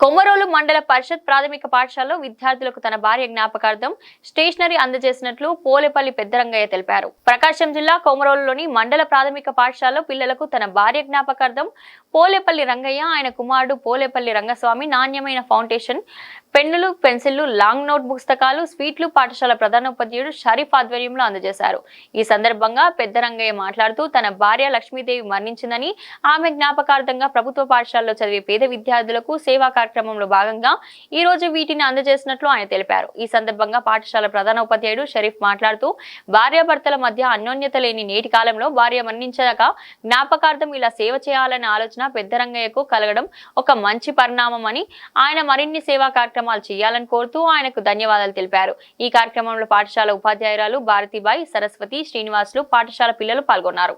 కొమరోలు మండల పరిషత్ ప్రాథమిక పాఠశాలలో విద్యార్థులకు తన భార్య జ్ఞాపకార్థం స్టేషనరీ అందజేసినట్లు పోలేపల్లి పెద్దరంగయ్య తెలిపారు. ప్రకాశం జిల్లా కొమరోలులోని మండల ప్రాథమిక పాఠశాలలో పిల్లలకు తన భార్య జ్ఞాపకార్థం పోలేపల్లి రంగయ్య ఆయన కుమారుడు పోలేపల్లి రంగస్వామి నాణ్యమైన ఫౌండేషన్ పెన్నులు పెన్సిళ్ళు లాంగ్ నోట్ పుస్తకాలు స్వీట్లు పాఠశాల ప్రధానోపాధ్యాయుడు షరీఫ్ ఆధ్వర్యంలో అందజేశారు. ఈ సందర్భంగా పెద్ద రంగయ్య మాట్లాడుతూ తన భార్య లక్ష్మీదేవి మరణించిందని ఆమె జ్ఞాపకార్థంగా ప్రభుత్వ పాఠశాలలో చదివే పేద విద్యార్థులకు సేవా కార్యక్రమంలో భాగంగా ఈ రోజు వీటిని అందజేసినట్లు ఆయన తెలిపారు. ఈ సందర్భంగా పాఠశాల ప్రధానోపాధ్యాయుడు షరీఫ్ మాట్లాడుతూ భార్యాభర్తల మధ్య అన్యోన్యత లేని నేటి కాలంలో భార్య మరణించాక జ్ఞాపకార్థం ఇలా సేవ చేయాలనే ఆలోచన పెద్ద రంగయ్యకు కలగడం ఒక మంచి పరిణామం అని ఆయన మరిన్ని సేవా కార్యక్రమాలు చేయాలని కోరుతూ ఆయనకు ధన్యవాదాలు తెలిపారు. ఈ కార్యక్రమంలో పాఠశాల ఉపాధ్యాయురాలు భారతీబాయి సరస్వతి శ్రీనివాసులు పాఠశాల పిల్లలు పాల్గొన్నారు.